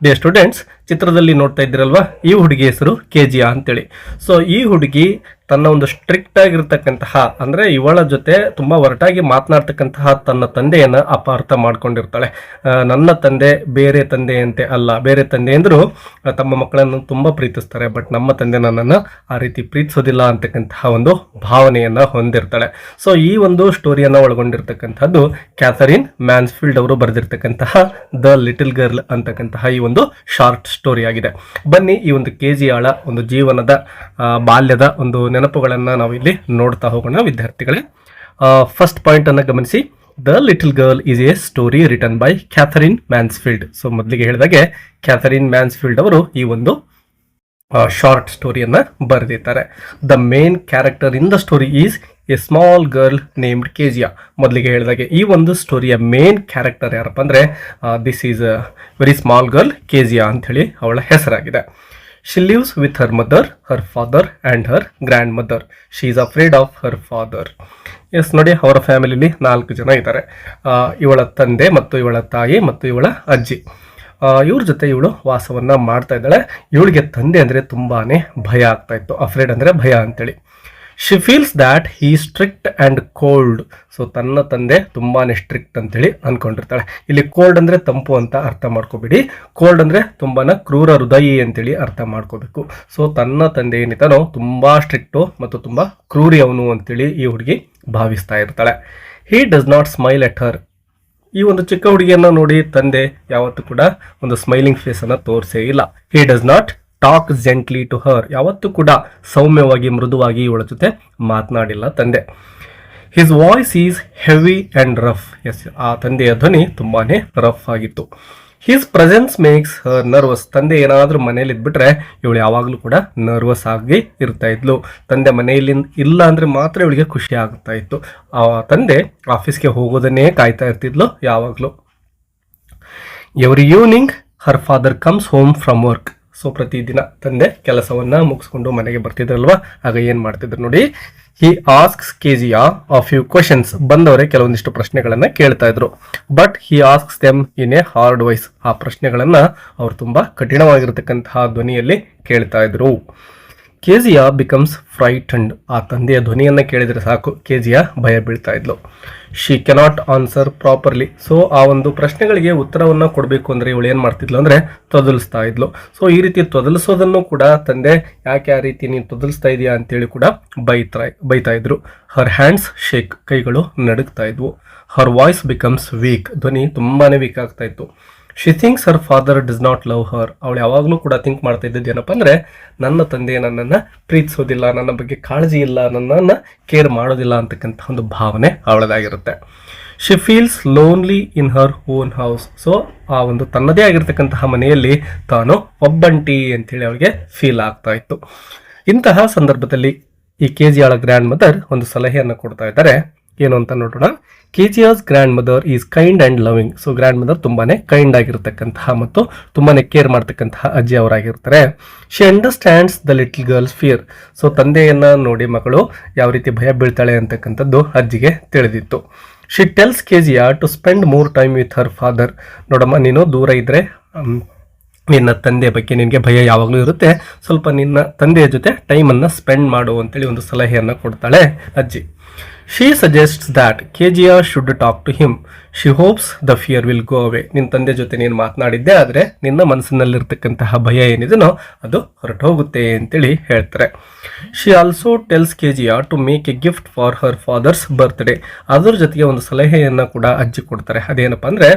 Dear students, ಚಿತ್ರದಲ್ಲಿ ನೋಡ್ತಾ ಇದ್ದೀರಲ್ವಾ? ಈ ಹುಡುಗಿ ಹೆಸರು ಕೆಜಿಯಾ ಅಂತೇಳಿ. ಸೊ ಈ ಹುಡುಗಿ ತನ್ನ ಒಂದು ಸ್ಟ್ರಿಕ್ಟ್ ಆಗಿರ್ತಕ್ಕಂತಹ, ಅಂದ್ರೆ ಇವಳ ಜೊತೆ ತುಂಬಾ ಒರಟಾಗಿ ಮಾತನಾಡ್ತಕ್ಕಂತಹ ತನ್ನ ತಂದೆಯನ್ನ ಅಪಾರ್ಥ ಮಾಡ್ಕೊಂಡಿರ್ತಾಳೆ. ನನ್ನ ತಂದೆ ಬೇರೆ ತಂದೆಯಂತೆ ಅಲ್ಲ. ಬೇರೆ ತಂದೆ ಅಂದ್ರು ತಮ್ಮ ಮಕ್ಕಳನ್ನು ತುಂಬಾ ಪ್ರೀತಿಸ್ತಾರೆ, ಬಟ್ ನಮ್ಮ ತಂದೆ ನನ್ನನ್ನು ಆ ರೀತಿ ಪ್ರೀತಿಸೋದಿಲ್ಲ ಅಂತಕ್ಕಂತಹ ಒಂದು ಭಾವನೆಯನ್ನ ಹೊಂದಿರ್ತಾಳೆ. ಸೊ ಈ ಒಂದು ಸ್ಟೋರಿಯನ್ನ ಒಳಗೊಂಡಿರ್ತಕ್ಕಂಥದ್ದು ಕ್ಯಾಥರಿನ್ ಮ್ಯಾನ್ಸ್ಫೀಲ್ಡ್ ಅವರು ಬರೆದಿರ್ತಕ್ಕಂತಹ ದ ಲಿಟಲ್ ಗರ್ಲ್ ಅಂತಕ್ಕಂತಹ ಈ ಒಂದು ಶಾರ್ಟ್ ಸ್ಟೋರಿ ಆಗಿದೆ. ಬನ್ನಿ ಈ ಒಂದು ಕೆ ಜಿ ಆಳ ಒಂದು ಜೀವನದ ಬಾಲ್ಯದ ಒಂದು ನೆನಪುಗಳನ್ನು ನಾವು ಇಲ್ಲಿ ನೋಡ್ತಾ ಹೋಗೋಣ ವಿದ್ಯಾರ್ಥಿಗಳೇ. ಫಸ್ಟ್ ಪಾಯಿಂಟನ್ನು ಗಮನಿಸಿ. The little girl is a story written by Katherine Mansfield so ಮೊದಲಿಗೆ ಹೇಳಿದಾಗೆ ಕ್ಯಾಥರಿನ್ ಮ್ಯಾನ್ಸ್ಫೀಲ್ಡ್ ಅವರು ಈ ಒಂದು ಶಾರ್ಟ್ ಸ್ಟೋರಿಯನ್ನು ಬರೆದಿದ್ದಾರೆ. The main character in the story is a small girl named Kezia ಮೊದಲಿಗೆ ಹೇಳಿದಾಗೆ ಈ ಒಂದು ಸ್ಟೋರಿಯ ಮೇನ್ ಕ್ಯಾರೆಕ್ಟರ್ ಯಾರಪ್ಪ ಅಂದರೆ this is a very small girl Kezia ಅಂಥೇಳಿ ಅವಳ ಹೆಸರಾಗಿದೆ. She lives with her mother her father and her grandmother she is afraid of her father yes ನೋಡಿ, ಅವರ ಫ್ಯಾಮಿಲಿಲಿ ನಾಲ್ಕು ಜನ ಇದ್ದಾರೆ. ಇವಳ ತಂದೆ ಮತ್ತು ಇವಳ ತಾಯಿ ಮತ್ತು ಇವಳ ಅಜ್ಜಿ. ಇವ್ರ ಜೊತೆ ಇವಳು ವಾಸವನ್ನು ಮಾಡ್ತಾ ಇದ್ದಾಳೆ. ಇವಳಿಗೆ ತಂದೆ ಅಂದರೆ ತುಂಬಾ ಭಯ ಆಗ್ತಾ ಇತ್ತು. ಅಫ್ರೇಡ್ ಅಂದರೆ ಭಯ ಅಂತೇಳಿ she feels that he strict and cold so ತನ್ನ ತಂದೆ ತುಂಬಾ ಸ್ಟ್ರಿಕ್ಟ್ ಅಂತೇಳಿ ಅನ್ಕೊಂಡಿರ್ತಾಳೆ. ಇಲ್ಲಿ ಕೋಲ್ಡ್ ಅಂದ್ರೆ ತಂಪು ಅಂತ ಅರ್ಥ ಮಾಡ್ಕೋಬೇಡಿ. ಕೋಲ್ಡ್ ಅಂದ್ರೆ ತುಂಬಾ ಕ್ರೂರ ಹೃದಯಿ ಅಂತೇಳಿ ಅರ್ಥ ಮಾಡ್ಕೋಬೇಕು. ಸೊ ತನ್ನ ತಂದೆ ಏನಿತಾನೋ ತುಂಬಾ ಸ್ಟ್ರಿಕ್ಟು ಮತ್ತು ತುಂಬಾ ಕ್ರೂರಿ ಅವನು ಅಂತೇಳಿ ಈ ಹುಡುಗಿ ಭಾವಿಸ್ತಾ ಇರ್ತಾಳೆ. He does not smile at her ಈ ಒಂದು ಚಿಕ್ಕ ಹುಡುಗಿಯನ್ನ ನೋಡಿ ತಂದೆ ಯಾವತ್ತೂ ಕೂಡ ಒಂದು ಸ್ಮೈಲಿಂಗ್ ಫೇಸನ್ನು ತೋರಿಸೇ ಇಲ್ಲ. He does not talk gently to her. ಯಾವತ್ತೂ ಕೂಡ ಸೌಮ್ಯವಾಗಿ, ಮೃದುವಾಗಿ ಇವಳ ಜೊತೆ ಮಾತನಾಡಿಲ್ಲ ತಂದೆ. His voice is heavy and rough yes ಆ ತಂದೆಯ ಧ್ವನಿ ತುಂಬಾ ರಫ್ ಆಗಿತ್ತು. His presence makes her nervous ತಂದೆ ಏನಾದರೂ ಮನೇಲಿ ಇದ್ಬಿಟ್ರೆ ಇವಳು ಯಾವಾಗಲೂ ಕೂಡ ನರ್ವಸ್ ಆಗಿ ಇರ್ತಾ ಇದ್ಲು. ತಂದೆ ಮನೆಯಲ್ಲಿ ಇಲ್ಲ ಅಂದರೆ ಮಾತ್ರ ಇವಳಿಗೆ ಖುಷಿ ಆಗ್ತಾ ಇತ್ತು. ಆ ತಂದೆ ಆಫೀಸ್ಗೆ ಹೋಗೋದನ್ನೇ ಕಾಯ್ತಾ ಇರ್ತಿದ್ಲು ಯಾವಾಗಲೂ. Every evening her father comes home from work so ಪ್ರತಿದಿನ ತಂದೆ ಕೆಲಸವನ್ನ ಮುಗಿಸ್ಕೊಂಡು ಮನೆಗೆ ಬರ್ತಿದ್ರಲ್ವಾ? ಆಗ ಏನ್ ಮಾಡ್ತಿದ್ರು ನೋಡಿ he asks Kezia few questions ಬಂದವರೇ ಕೆಲವೊಂದಿಷ್ಟು ಪ್ರಶ್ನೆಗಳನ್ನ ಕೇಳ್ತಾ ಇದ್ರು. But he asks them in a hard voice ಆ ಪ್ರಶ್ನೆಗಳನ್ನ ಅವ್ರು ತುಂಬಾ ಕಠಿಣವಾಗಿರತಕ್ಕಂತಹ ಧ್ವನಿಯಲ್ಲಿ ಕೇಳ್ತಾ ಇದ್ರು. ಕೆಜಿಯ ಬಿಕಮ್ಸ್ ಫ್ರೈಟಂಡ್ ಆ ತಂದೆಯ ಧ್ವನಿಯನ್ನು ಕೇಳಿದರೆ ಸಾಕು. ಕೆಜಿಯ ಭಯ ಬೀಳ್ತಾ ಇದ್ಲು. She cannot answer properly so ಆ ಒಂದು ಪ್ರಶ್ನೆಗಳಿಗೆ ಉತ್ತರವನ್ನು ಕೊಡಬೇಕು ಅಂದರೆ ಇವಳು ಏನು ಮಾಡ್ತಿದ್ಲು ಅಂದರೆ ತೊದಲಿಸ್ತಾ ಇದ್ಲು. ಸೊ ಈ ರೀತಿ ತೊದಲಿಸೋದನ್ನು ಕೂಡ ತಂದೆ ಯಾಕೆ ಆ ರೀತಿ ನೀನು ತೊದಲಿಸ್ತಾ ಇದೆಯಾ ಅಂತೇಳಿ ಕೂಡ ಬೈತಾ ಬೈತಾ ಇದ್ರು. ಹರ್ ಹ್ಯಾಂಡ್ಸ್ ಶೇಕ್ ಕೈಗಳು ನಡುಗ್ತಾ ಇದ್ವು. ಹರ್ ವಾಯ್ಸ್ ಬಿಕಮ್ಸ್ ವೀಕ್ ಧ್ವನಿ ತುಂಬಾ ವೀಕ್ ಆಗ್ತಾ ಇತ್ತು. She thinks her father does not love her ಅವಳು ಯಾವಾಗಲೂ ಕೂಡ ಥಿಂಕ್ ಮಾಡ್ತಾ ಇದ್ದದ್ದು ಏನಪ್ಪ ಅಂದರೆ, ನನ್ನ ತಂದೆ ನನ್ನನ್ನು ಪ್ರೀತಿಸೋದಿಲ್ಲ, ನನ್ನ ಬಗ್ಗೆ ಕಾಳಜಿ ಇಲ್ಲ, ನನ್ನನ್ನು ಕೇರ್ ಮಾಡೋದಿಲ್ಲ ಅಂತಕ್ಕಂಥ ಒಂದು ಭಾವನೆ ಅವಳದಾಗಿರುತ್ತೆ. She feels lonely in her own house so ಆ ಒಂದು ತನ್ನದೇ ಆಗಿರ್ತಕ್ಕಂತಹ ಮನೆಯಲ್ಲಿ ತಾನು ಒಬ್ಬಂಟಿ ಅಂತೇಳಿ ಅವಳಿಗೆ ಫೀಲ್ ಆಗ್ತಾ ಇತ್ತು. ಇಂತಹ ಸಂದರ್ಭದಲ್ಲಿ ಈ ಕೆ ಜಿಯಾಳ ಗ್ರ್ಯಾಂಡ್ ಮದರ್ ಒಂದು ಸಲಹೆಯನ್ನು ಕೊಡ್ತಾ ಇದ್ದಾರೆ. ಏನು ಅಂತ ನೋಡೋಣ. Kezia's grandmother is kind and loving so grandmother ತುಂಬಾ ಕೈಂಡ್ ಆಗಿರತಕ್ಕಂತಹ ಮತ್ತು ತುಂಬಾ ಕೇರ್ ಮಾಡ್ತಕ್ಕಂತಹ ಅಜ್ಜಿ ಅವರಾಗಿರ್ತಾರೆ. She understands the little girl's fear so ತಂದೆಯನ್ನ ನೋಡಿ ಮಗಳು ಯಾವ ರೀತಿ ಭಯ ಬೀಳ್ತಾಳೆ ಅಂತಕ್ಕಂಥದ್ದು ಅಜ್ಜಿಗೆ ತಿಳಿದಿತ್ತು. She tells Kezia to spend more time with her father ನೋಡಮ್ಮ ನೀನು ದೂರ ಇದ್ರೆ ಮ್, ನಿನ್ನ ತಂದೆ ಬಗ್ಗೆ ನಿನಗೆ ಭಯ ಯಾವಾಗಲೂ ಇರುತ್ತೆ. ಸ್ವಲ್ಪ ನಿನ್ನ ತಂದೆಯ ಜೊತೆ ಟೈಮನ್ನು ಸ್ಪೆಂಡ್ ಮಾಡು ಅಂತೇಳಿ ಒಂದು ಸಲಹೆಯನ್ನು ಕೊಡ್ತಾಳೆ ಅಜ್ಜಿ. She suggests that Kezia should talk to him she hopes the fear will go away ನಿನ್ನ ತಂದೆ ಜೊತೆ ನೀನು ಮಾತನಾಡಿದ್ದೆ ಆದರೆ ನಿನ್ನ ಮನಸ್ಸಿನಲ್ಲಿರ್ತಕ್ಕಂತಹ ಭಯ ಏನಿದೆನೋ ಅದು ಹೊರಟು ಹೋಗುತ್ತೆ ಅಂತೇಳಿ ಹೇಳ್ತಾರೆ. She also tells Kezia to make a gift for her father's birthday ಅದರ ಜೊತೆಗೆ ಒಂದು ಸಲಹೆಯನ್ನು ಕೂಡ ಅಜ್ಜಿ ಕೊಡ್ತಾರೆ. ಅದೇನಪ್ಪ ಅಂದರೆ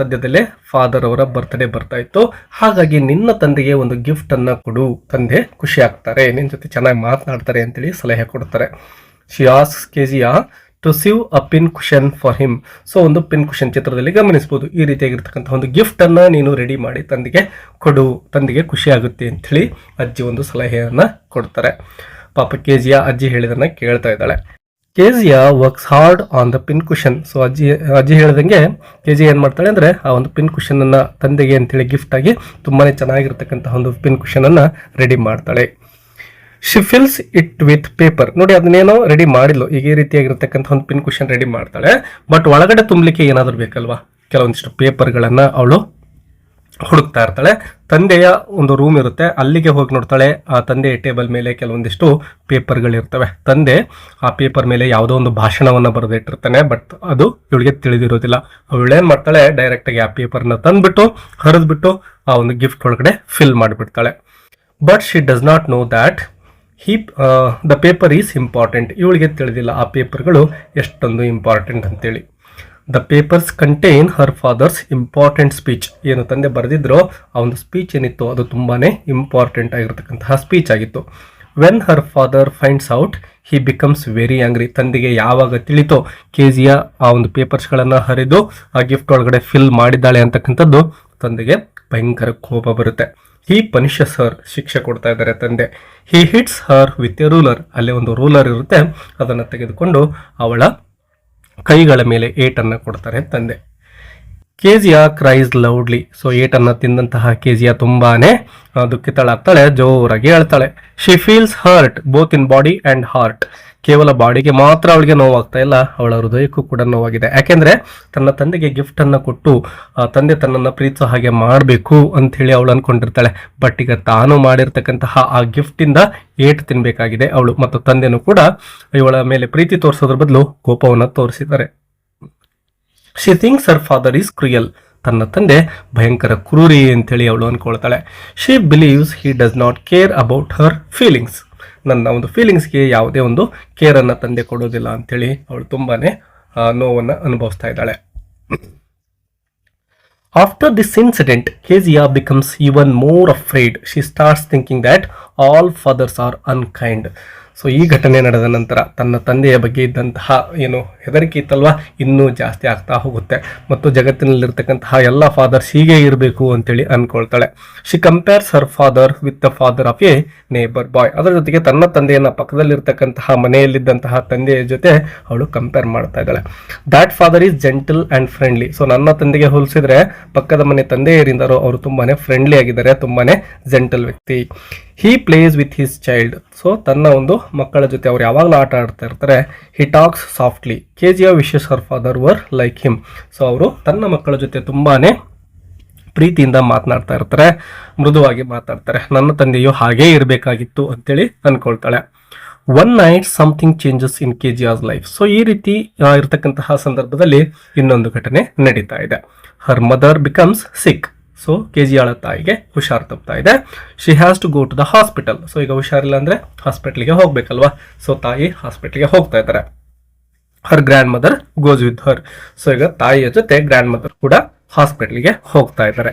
ಸದ್ಯದಲ್ಲೇ ಫಾದರ್ ಅವರ ಬರ್ತ್ಡೇ ಬರ್ತಾ ಇತ್ತು. ಹಾಗಾಗಿ ನಿನ್ನ ತಂದೆಗೆ ಒಂದು ಗಿಫ್ಟನ್ನು ಕೊಡು. ತಂದೆ ಖುಷಿ ಆಗ್ತಾರೆ. ನಿನ್ನ ಜೊತೆ ಚೆನ್ನಾಗಿ ಮಾತನಾಡ್ತಾರೆ ಅಂತೇಳಿ ಸಲಹೆ ಕೊಡ್ತಾರೆ. She ask Kezia to sew a pin cushion for him so ಒಂದು ಪಿನ್ ಕುಷನ್ ಚಿತ್ರದಲ್ಲಿ ಗಮನಿಸಬಹುದು. ಈ ರೀತಿಯಾಗಿರ್ತಕ್ಕಂಥ ಒಂದು ಗಿಫ್ಟ್ ಅನ್ನ ನೀನು ರೆಡಿ ಮಾಡಿ ತಂದೆಗೆ ಕೊಡು. ತಂದೆಗೆ ಖುಷಿ ಆಗುತ್ತೆ ಅಂಥೇಳಿ ಅಜ್ಜಿ ಒಂದು ಸಲಹೆಯನ್ನ ಕೊಡ್ತಾರೆ. ಪಾಪ ಕೆ ಜಿಯ ಅಜ್ಜಿ ಹೇಳಿದನ್ನ ಕೇಳ್ತಾ ಇದ್ದಾಳೆ. Kezia works hard on the pin cushion so ಅಜ್ಜಿ ಅಜ್ಜಿ ಹೇಳ್ದಂಗೆ ಕೆ ಜಿ ಏನು ಮಾಡ್ತಾಳೆ ಅಂದರೆ ಆ ಒಂದು ಪಿನ್ ಕುಷನ್ ಅನ್ನ ತಂದೆಗೆ ಅಂತೇಳಿ ಗಿಫ್ಟ್ ಆಗಿ ತುಂಬಾನೇ ಚೆನ್ನಾಗಿರ್ತಕ್ಕಂತಹ ಒಂದು ಪಿನ್ ಕುಷನ್ ಅನ್ನ ರೆಡಿ ಮಾಡ್ತಾಳೆ. She fills it with paper ನೋಡಿ, ಅದನ್ನೇನೋ ರೆಡಿ ಮಾಡಿಲ್ಲ ಈಗ ಈ ರೀತಿಯಾಗಿರ್ತಕ್ಕಂಥ ಒಂದು ಪಿನ್ ಕ್ವಶನ್ ರೆಡಿ ಮಾಡ್ತಾಳೆ. ಬಟ್ ಒಳಗಡೆ ತುಂಬಲಿಕ್ಕೆ ಏನಾದರೂ ಬೇಕಲ್ವಾ? ಕೆಲವೊಂದಿಷ್ಟು ಪೇಪರ್ಗಳನ್ನು ಅವಳು ಹುಡುಕ್ತಾ ಇರ್ತಾಳೆ. ತಂದೆಯ ಒಂದು ರೂಮ್ ಇರುತ್ತೆ. ಅಲ್ಲಿಗೆ ಹೋಗಿ ನೋಡ್ತಾಳೆ, ಆ ತಂದೆಯ ಟೇಬಲ್ ಮೇಲೆ ಕೆಲವೊಂದಿಷ್ಟು ಪೇಪರ್ಗಳಿರ್ತವೆ ತಂದೆ ಆ ಪೇಪರ್ ಮೇಲೆ ಯಾವುದೋ ಒಂದು ಭಾಷಣವನ್ನು ಬರೆದಿಟ್ಟಿರ್ತಾನೆ. ಬಟ್ ಅದು ಇವಳಿಗೆ ತಿಳಿದಿರೋದಿಲ್ಲ. ಅವಳೇನು ಮಾಡ್ತಾಳೆ? ಡೈರೆಕ್ಟಾಗಿ ಆ ಪೇಪರ್ನ ತಂದುಬಿಟ್ಟು, ಹರಿದ್ಬಿಟ್ಟು ಆ ಒಂದು ಗಿಫ್ಟ್ ಒಳಗಡೆ fill ಮಾಡಿಬಿಡ್ತಾಳೆ. But she does not know that he the paper is important ಇವಳಿಗೆ ತಿಳಿದಿಲ್ಲ ಆ ಪೇಪರ್ಗಳು ಎಷ್ಟೊಂದು ಇಂಪಾರ್ಟೆಂಟ್ ಅಂತೇಳಿ. The papers contain her father's important speech ಏನು ತಂದೆ ಬರೆದಿದ್ರೋ ಆ ಒಂದು ಸ್ಪೀಚ್ ಏನಿತ್ತು ಅದು ತುಂಬಾ ಇಂಪಾರ್ಟೆಂಟ್ ಆಗಿರತಕ್ಕಂತಹ ಸ್ಪೀಚ್ ಆಗಿತ್ತು. When her father finds out he becomes very angry ತಂದೆಗೆ ಯಾವಾಗ ತಿಳಿತೋ ಕೆ ಜಿಯ ಆ ಒಂದು ಪೇಪರ್ಸ್ಗಳನ್ನು ಹರಿದು ಆ ಗಿಫ್ಟ್ ಒಳಗಡೆ ಫಿಲ್ ಮಾಡಿದ್ದಾಳೆ ಅಂತಕ್ಕಂಥದ್ದು ತಂದೆಗೆ ಭಯಂಕರ ಕೋಪ ಬರುತ್ತೆ. ಹಿ ಪನಿಷಸ್ ಹರ್ ಶಿಕ್ಷೆ ಕೊಡ್ತಾ ಇದ್ದಾರೆ ತಂದೆ. He hits her with a ruler ಅಲ್ಲಿ ಒಂದು ರೂಲರ್ ಇರುತ್ತೆ. ಅದನ್ನು ತೆಗೆದುಕೊಂಡು ಅವಳ ಕೈಗಳ ಮೇಲೆ ಏಟನ್ನು ಕೊಡ್ತಾರೆ ತಂದೆ. ಕೆಜಿಯ ಕ್ರೈಸ್ ಲೌಡ್ಲಿ ಸೊ ಏಟನ್ನು ತಿಂದಂತಹ ಕೆಜಿಯ ತುಂಬಾನೇ ದುಃಖಿತಳಾಗ್ತಾಳೆ, ಜೋರಾಗಿ ಹೇಳ್ತಾಳೆ she feels hurt both in body and heart ಕೇವಲ ಬಾಡಿಗೆ ಮಾತ್ರ ಅವಳಿಗೆ ನೋವಾಗ್ತಾ ಇಲ್ಲ, ಅವಳ ಹೃದಯಕ್ಕೂ ಕೂಡ ನೋವಾಗಿದೆ. ಯಾಕೆಂದ್ರೆ ತನ್ನ ತಂದೆಗೆ ಗಿಫ್ಟ್ ಅನ್ನ ಕೊಟ್ಟು, ಆ, ತಂದೆ ತನ್ನನ್ನು ಪ್ರೀತಿಸ ಹಾಗೆ ಮಾಡಬೇಕು ಅಂತ ಹೇಳಿ ಅವಳು ಅನ್ಕೊಂಡಿರ್ತಾಳೆ. ಬಟ್ ಈಗ ತಾನು ಮಾಡಿರ್ತಕ್ಕಂತಹ ಆ ಗಿಫ್ಟ್ ಇಂದ ಏಟು ತಿನ್ಬೇಕಾಗಿದೆ ಅವಳು. ಮತ್ತು ತಂದೆನೂ ಕೂಡ ಇವಳ ಮೇಲೆ ಪ್ರೀತಿ ತೋರಿಸೋದ್ರ ಬದಲು ಕೋಪವನ್ನು ತೋರಿಸಿದ್ದಾರೆ. She thinks her father is cruel ತನ್ನ ತಂದೆ ಭಯಂಕರ ಕ್ರೂರಿ ಅಂತೇಳಿ ಅವಳು ಅನ್ಕೊಳ್ತಾಳೆ. She believes he does not care about her feelings ನನ್ನ ಒಂದು ಫೀಲಿಂಗ್ಸ್ಗೆ ಯಾವುದೇ ಒಂದು ಕೇರನ್ನು ತಂದೆ ಕೊಡೋದಿಲ್ಲ ಅಂಥೇಳಿ ಅವಳು ತುಂಬಾ ನೋವನ್ನು ಅನುಭವಿಸ್ತಾ ಇದ್ದಾಳೆ. After this incident Kezia becomes even more afraid she starts thinking that all fathers are unkind so ಈ ಘಟನೆ ನಡೆದ ನಂತರ ತನ್ನ ತಂದೆಯ ಬಗ್ಗೆ ಇದ್ದಂತಹ ಏನು ಹೆದರಿಕೆ ಇತ್ತಲ್ವ? ಇನ್ನೂ ಜಾಸ್ತಿ ಆಗ್ತಾ ಹೋಗುತ್ತೆ. ಮತ್ತು ಜಗತ್ತಿನಲ್ಲಿರ್ತಕ್ಕಂತಹ ಎಲ್ಲ ಫಾದರ್ಸ್ ಹೀಗೆ ಇರಬೇಕು ಅಂತೇಳಿ ಅಂದ್ಕೊಳ್ತಾಳೆ she compares her father with the father of a neighbour boy ಅದರ ಜೊತೆಗೆ ತನ್ನ ತಂದೆಯನ್ನು ಪಕ್ಕದಲ್ಲಿರ್ತಕ್ಕಂತಹ ಮನೆಯಲ್ಲಿದ್ದಂತಹ ತಂದೆಯ ಜೊತೆ ಅವಳು ಕಂಪೇರ್ ಮಾಡ್ತಾ ಇದ್ದಾಳೆ. That father is gentle and friendly so ನನ್ನ ತಂದೆಗೆ ಹೋಲಿಸಿದ್ರೆ ಪಕ್ಕದ ಮನೆ ತಂದೆಯರಿಂದರೋ ಅವರು ತುಂಬಾ ಫ್ರೆಂಡ್ಲಿ ಆಗಿದ್ದಾರೆ. ತುಂಬಾ ಜೆಂಟಲ್ ವ್ಯಕ್ತಿ. He plays with his child so ತನ್ನ ಒಂದು ಮಕ್ಕಳ ಜೊತೆ ಅವ್ರು ಯಾವಾಗಲೂ ಆಟ ಆಡ್ತಾ ಇರ್ತಾರೆ. He talks softly Kezia of wishes her father were like him so ಅವರು ತನ್ನ ಮಕ್ಕಳ ಜೊತೆ ತುಂಬಾ ಪ್ರೀತಿಯಿಂದ ಮಾತನಾಡ್ತಾ ಇರ್ತಾರೆ. ಮೃದುವಾಗಿ ಮಾತಾಡ್ತಾರೆ ನನ್ನ ತಂದೆಯು ಹಾಗೇ ಇರಬೇಕಾಗಿತ್ತು ಅಂತೇಳಿ ಅಂದ್ಕೊಳ್ತಾಳೆ one night something changes in Kezia's life so ಈ ರೀತಿ ಇರತಕ್ಕಂತಹ ಸಂದರ್ಭದಲ್ಲಿ ಇನ್ನೊಂದು ಘಟನೆ ನಡೀತಾ ಇದೆ. Her mother becomes sick so Kezia ಆಳ ತಾಯಿಗೆ ಹುಷಾರ್ ತಪ್ತಾ ಇದೆ. She has to go to the hospital so ಈಗ ಹುಷಾರಿಲ್ಲ ಅಂದ್ರೆ ಹಾಸ್ಪಿಟ್ಲಿಗೆ ಹೋಗ್ಬೇಕಲ್ವಾ? ಸೊ ತಾಯಿ ಹಾಸ್ಪಿಟ್ಲಿಗೆ ಹೋಗ್ತಾ ಇದ್ದಾರೆ. Her grandmother goes with her so ಈಗ ತಾಯಿಯ ಜೊತೆ ಗ್ರ್ಯಾಂಡ್ ಮದರ್ ಕೂಡ ಹಾಸ್ಪಿಟ್ಲಿಗೆ ಹೋಗ್ತಾ ಇದ್ದಾರೆ.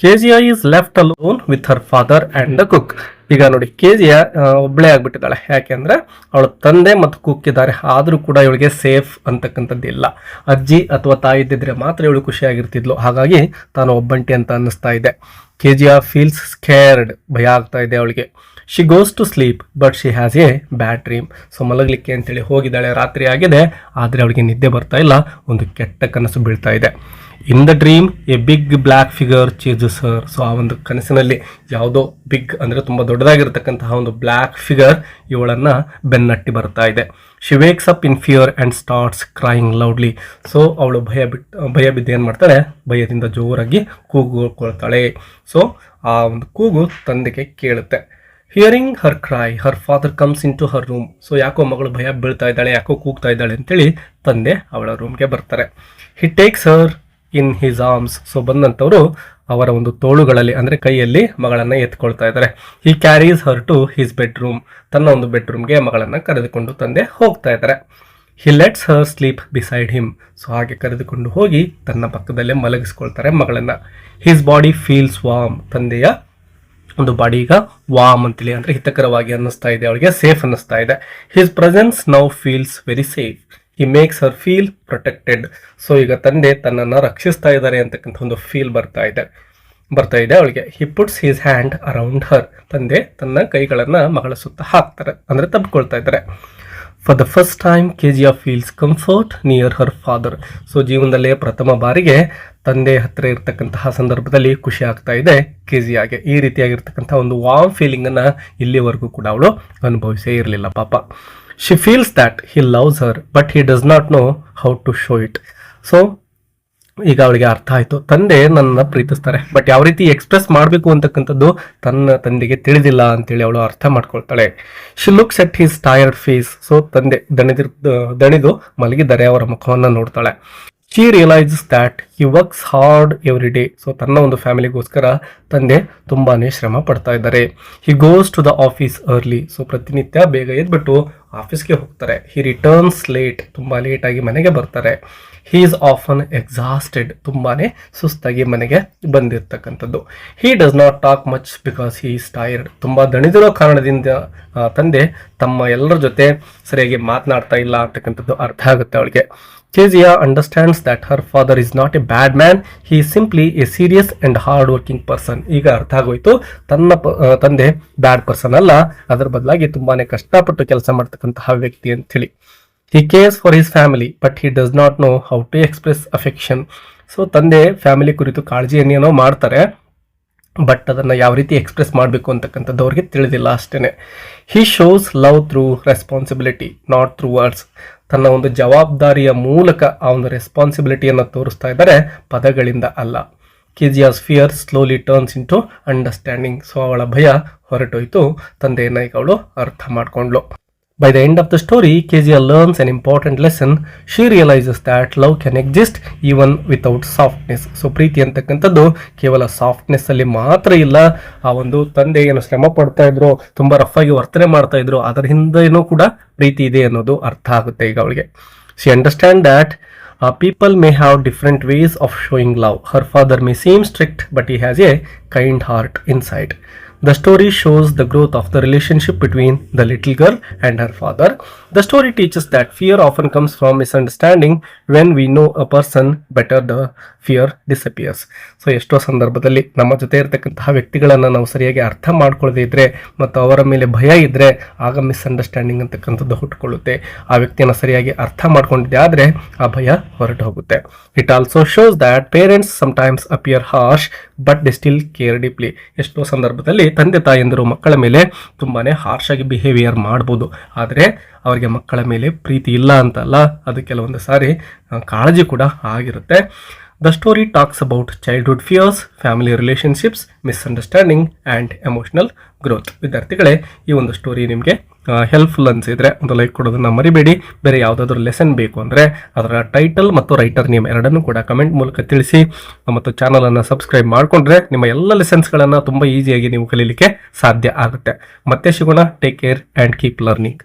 Kezia is left alone with her father and the cook ಈಗ ನೋಡಿ ಕೆಜಿಯಾ ಒಬ್ಬಳೇ ಆಗ್ಬಿಟ್ಟಿದ್ದಾಳೆ. ಯಾಕೆಂದ್ರೆ ಅವಳ ತಂದೆ ಮತ್ತು ಕುಕ್ ಇದ್ದಾರೆ. ಆದರೂ ಕೂಡ ಇವಳಿಗೆ ಸೇಫ್ ಅಂತಕ್ಕಂಥದ್ದಿಲ್ಲ ಅಜ್ಜಿ ಅಥವಾ ತಾಯಿ ಇದ್ದಿದ್ರೆ ಮಾತ್ರ ಇವಳು ಖುಷಿಯಾಗಿರ್ತಿದ್ಲು. ಹಾಗಾಗಿ ತಾನು ಒಬ್ಬಂಟಿ ಅಂತ ಅನ್ನಿಸ್ತಾ ಇದೆ. ಕೆಜಿಯಾ ಫೀಲ್ಸ್ ಸ್ಕೇರ್ಡ್ ಭಯ ಆಗ್ತಾ ಇದೆ ಅವಳಿಗೆ. She goes to sleep but she has a bad dream so ಮಲಗಲಿಕ್ಕೆ ಅಂತೇಳಿ ಹೋಗಿದ್ದಾಳೆ. ರಾತ್ರಿ ಆಗಿದೆ, ಆದರೆ ಅವಳಿಗೆ ನಿದ್ದೆ ಬರ್ತಾ ಇಲ್ಲ. ಒಂದು ಕೆಟ್ಟ ಕನಸು ಬೀಳ್ತಾ ಇದೆ. In the dream a big black figure chases her so ಆ ಒಂದು ಕನಸಿನಲ್ಲಿ ಯಾವುದೋ ಬಿಗ್ ಅಂದರೆ ತುಂಬ ದೊಡ್ಡದಾಗಿರ್ತಕ್ಕಂತಹ ಒಂದು ಬ್ಲ್ಯಾಕ್ ಫಿಗರ್ ಇವಳನ್ನು ಬೆನ್ನಟ್ಟಿ ಬರ್ತಾ ಇದೆ. She wakes up in fear and starts crying loudly so ಅವಳು ಭಯ ಬಿಟ್ಟು ಭಯ ಬಿದ್ದು ಏನು ಮಾಡ್ತಾಳೆ? ಭಯದಿಂದ ಜೋರಾಗಿ ಕೂಗುಕೊಳ್ತಾಳೆ. ಸೊ ಆ ಒಂದು ಕೂಗು ತಂದೆಗೆ ಕೇಳುತ್ತೆ. Hearing her cry her father comes into her room so ಯಾಕೋ ಮಗಳು ಭಯ ಬೀಳ್ತಾ ಇದ್ದಾಳೆ, ಯಾಕೋ ಕೂಗ್ತಾ ಇದ್ದಾಳೆ ಅಂತೇಳಿ ತಂದೆ ಅವಳ ರೂಮ್ಗೆ ಬರ್ತಾರೆ. He takes her in his arms so ಬಂದಂಥವರು ಅವರ ಒಂದು ತೋಳುಗಳಲ್ಲಿ, ಅಂದರೆ ಕೈಯಲ್ಲಿ ಮಗಳನ್ನು ಎತ್ಕೊಳ್ತಾ ಇದ್ದಾರೆ. He carries her to his bedroom ತನ್ನ ಒಂದು ಬೆಡ್ರೂಮ್ಗೆ ಮಗಳನ್ನು ಕರೆದುಕೊಂಡು ತಂದೆ ಹೋಗ್ತಾ ಇದ್ದಾರೆ. He lets her sleep beside him so ಹಾಗೆ ಕರೆದುಕೊಂಡು ಹೋಗಿ ತನ್ನ ಪಕ್ಕದಲ್ಲೇ ಮಲಗಿಸ್ಕೊಳ್ತಾರೆ ಮಗಳನ್ನು. ಹಿಸ್ ಬಾಡಿ ಫೀಲ್ಸ್ ವಾಮ್ ತಂದೆಯ ಒಂದು ಬಾಡಿ ಈಗ ವಾಮ್ ಅಂತೇಳಿ ಅಂದ್ರೆ ಹಿತಕರವಾಗಿ ಅನ್ನಿಸ್ತಾ ಇದೆ, ಅವಳಿಗೆ ಸೇಫ್ ಅನ್ನಿಸ್ತಾ ಇದೆ. His presence now feels very safe he makes her feel protected so ಈಗ ತಂದೆ ತನ್ನನ್ನು ರಕ್ಷಿಸ್ತಾ ಇದ್ದಾರೆ ಅಂತಕ್ಕಂಥ ಒಂದು ಫೀಲ್ ಬರ್ತಾ ಇದೆ. ಬರ್ತಾ ಇದೆ ಅವಳಿಗೆ. He puts his hand around her ತಂದೆ ತನ್ನ ಕೈಗಳನ್ನ ಮಗಳ ಸುತ್ತ ಹಾಕ್ತಾರೆ, ಅಂದ್ರೆ ತಬ್ಕೊಳ್ತಾ ಇದ್ದಾರೆ. For the first time Kezia of feels comfort near her father so ಜೀವನದಲ್ಲೇ ಪ್ರಥಮ ಬಾರಿಗೆ ತಂದೆ ಹತ್ತಿರ ಇರತಕ್ಕಂತಹ ಸಂದರ್ಭದಲ್ಲಿ ಖುಷಿ ಆಗ್ತಾ ಇದೆ ಕೆ ಜಿ ಆಗೆ ಈ ರೀತಿಯಾಗಿರ್ತಕ್ಕಂಥ ಒಂದು ವಾಮ್ ಫೀಲಿಂಗನ್ನು ಇಲ್ಲಿವರೆಗೂ ಕೂಡ ಅವಳು ಅನುಭವಿಸೇ ಇರಲಿಲ್ಲ, ಪಾಪ. She feels that he loves her but he does not know how to show it so ಈಗ ಅವಳಿಗೆ ಅರ್ಥ ಆಯ್ತು. ತಂದೆ ನನ್ನ ಪ್ರೀತಿಸ್ತಾರೆ. ಬಟ್ ಯಾವ ರೀತಿ ಎಕ್ಸ್ಪ್ರೆಸ್ ಮಾಡಬೇಕು ಅಂತಕ್ಕಂಥದ್ದು ತನ್ನ ತಂದೆಗೆ ತಿಳಿದಿಲ್ಲ ಅಂತೇಳಿ ಅವಳು ಅರ್ಥ ಮಾಡ್ಕೊಳ್ತಾಳೆ. She looks at his tired face so ತಂದೆ ದಣಿದಿರ್, ದಣಿದು ಮಲಗಿದ್ದಾರೆ ಅವರ ಮುಖವನ್ನು ನೋಡ್ತಾಳೆ. She realises that he works hard every day so ತನ್ನ ಒಂದು ಫ್ಯಾಮಿಲಿಗೋಸ್ಕರ ತಂದೆ ತುಂಬಾನೇ ಶ್ರಮ ಪಡ್ತಾ ಇದ್ದಾರೆ. He goes to the office early so ಪ್ರತಿನಿತ್ಯ ಬೇಗ ಎದ್ಬಿಟ್ಟು ಆಫೀಸ್ಗೆ ಹೋಗ್ತಾರೆ. ಹಿ ರಿಟರ್ನ್ಸ್ ಲೇಟ್ ತುಂಬ ಲೇಟಾಗಿ ಮನೆಗೆ ಬರ್ತಾರೆ. ಹಿ ಈಸ್ ಆಫನ್ ಎಕ್ಸಾಸ್ಟೆಡ್ ತುಂಬಾ ಸುಸ್ತಾಗಿ ಮನೆಗೆ ಬಂದಿರತಕ್ಕಂಥದ್ದು. He does not talk much because he is tired ತುಂಬ ದಣಿದಿರೋ ಕಾರಣದಿಂದ ತಂದೆ ತಮ್ಮ ಎಲ್ಲರ ಜೊತೆ ಸರಿಯಾಗಿ ಮಾತನಾಡ್ತಾ ಇಲ್ಲ ಅಂತಕ್ಕಂಥದ್ದು ಅರ್ಥ ಆಗುತ್ತೆ ಅವಳಿಗೆ. Kezia understands that her father is not a bad man he simply a serious and hard working person ಈಗ ಅರ್ಥ ಆಗೋಯ್ತು. ತನ್ನ ತಂದೆ ಬ್ಯಾಡ್ ಪರ್ಸನ್ ಅಲ್ಲ. ಅದರ ಬದಲಾಗಿ ತುಂಬಾನೇ ಕಷ್ಟಪಟ್ಟು ಕೆಲಸ ಮಾಡ್ತಕ್ಕಂತಹ ವ್ಯಕ್ತಿ ಅಂತ ಹೇಳಿ he cares for his family but he does not know how to express affection so ತಂದೆ ಫ್ಯಾಮಿಲಿ ಕುರಿತು ಕಾಳಜಿಯನ್ನೇನೋ ಮಾಡ್ತಾರೆ ಬಟ್ ಅದನ್ನು ಯಾವ ರೀತಿ ಎಕ್ಸ್ಪ್ರೆಸ್ ಮಾಡಬೇಕು ಅಂತಕ್ಕಂಥದ್ದು ಅವ್ರಿಗೆ ತಿಳಿದಿಲ್ಲ ಅಷ್ಟೇ he shows love through responsibility not through words ತನ್ನ ಒಂದು ಜವಾಬ್ದಾರಿಯ ಮೂಲಕ ಆ ಒಂದು ರೆಸ್ಪಾನ್ಸಿಬಿಲಿಟಿಯನ್ನು ತೋರಿಸ್ತಾ ಇದ್ದಾರೆ, ಪದಗಳಿಂದ ಅಲ್ಲ. Kezia's fear slowly turns into understanding so ಅವಳ ಭಯ ಹೊರಟೋಯ್ತು. ತಂದೆಯನ್ನ ಈಗ ಅವಳು ಅರ್ಥ ಮಾಡ್ಕೊಂಡ್ಲು By the end of the story, Kezia learns an important lesson. She realizes that love can exist even without softness. So ಪ್ರೀತಿ ಅಂತಕ್ಕಂಥದ್ದು ಕೇವಲ ಸಾಫ್ಟ್ನೆಸ್ ಅಲ್ಲಿ ಮಾತ್ರ ಇಲ್ಲ ಆ ಒಂದು ತಂದೆ ಏನು ಶ್ರಮ ಪಡ್ತಾ ಇದ್ರು ತುಂಬಾ ರಫ್ ಆಗಿ ವರ್ತನೆ ಮಾಡ್ತಾ ಇದ್ರು ಅದರ ಹಿಂದೆನೂ ಕೂಡ ಪ್ರೀತಿ ಇದೆ ಅನ್ನೋದು ಅರ್ಥ ಆಗುತ್ತೆ ಈಗ ಅವಳಿಗೆ she understand that people may have different ways of showing love her father may seem strict but he has a kind heart inside The story shows the growth of the relationship between the little girl and her father. The story teaches that fear often comes from misunderstanding. When we know a person better, the fear disappears. So ಎಷ್ಟೋ ಸಂದರ್ಭದಲ್ಲಿ ನಮ್ಮ ಜೊತೆ ಇರತಕ್ಕಂತಹ ವ್ಯಕ್ತಿಗಳನ್ನು ನಾವು ಸರಿಯಾಗಿ ಅರ್ಥ ಮಾಡ್ಕೊಳ್ಳದೇ ಇದ್ದರೆ ಮತ್ತು ಅವರ ಮೇಲೆ ಭಯ ಇದ್ದರೆ ಆಗ ಮಿಸ್ಅಂಡರ್ಸ್ಟ್ಯಾಂಡಿಂಗ್ ಅಂತಕ್ಕಂಥದ್ದು ಹುಟ್ಟುಕೊಳ್ಳುತ್ತೆ ಆ ವ್ಯಕ್ತಿಯನ್ನು ಸರಿಯಾಗಿ ಅರ್ಥ ಮಾಡ್ಕೊಂಡಿದ್ದೆ ಆದರೆ ಆ ಭಯ ಹೊರಟು ಹೋಗುತ್ತೆ it also shows that parents sometimes appear harsh but they still care deeply ಎಷ್ಟೋ ಸಂದರ್ಭದಲ್ಲಿ ತಂದೆ ತಾಯಂದಿರು ಮಕ್ಕಳ ಮೇಲೆ ತುಂಬಾ ಹಾರ್ಶ್ ಬಿಹೇವಿಯರ್ ಮಾಡ್ಬೋದು ಆದರೆ ಅವರಿಗೆ ಮಕ್ಕಳ ಮೇಲೆ ಪ್ರೀತಿ ಇಲ್ಲ ಅಂತಲ್ಲ, ಅದು ಕೆಲವೊಂದು ಸಾರಿ ಕಾಳಜಿ ಕೂಡ ಆಗಿರುತ್ತೆ. The story talks about childhood fears family relationships misunderstanding and emotional growth ವಿದ್ಯಾರ್ಥಿಗಳೇ, ಈ ಒಂದು ಸ್ಟೋರಿ ನಿಮಗೆ ಹೆಲ್ಪ್ಫುಲ್ ಅನಿಸಿದರೆ ಒಂದು ಲೈಕ್ ಕೊಡೋದನ್ನು ಮರಿಬೇಡಿ. ಬೇರೆ ಯಾವುದಾದ್ರೂ ಲೆಸನ್ ಬೇಕು ಅಂದರೆ ಅದರ ಟೈಟಲ್ ಮತ್ತು ರೈಟರ್ ನೇಮ್ ಎರಡನ್ನೂ ಕೂಡ ಕಮೆಂಟ್ ಮೂಲಕ ತಿಳಿಸಿ. ಮತ್ತು ಚಾನಲನ್ನು ಸಬ್ಸ್ಕ್ರೈಬ್ ಮಾಡಿಕೊಂಡ್ರೆ ನಿಮ್ಮ ಎಲ್ಲ ಲೆಸನ್ಸ್ಗಳನ್ನು ತುಂಬ ಈಸಿಯಾಗಿ ನೀವು ಕಲೀಲಿಕ್ಕೆ ಸಾಧ್ಯ ಆಗುತ್ತೆ. ಮತ್ತೆ ಸಿಗೋಣ. Take care and keep learning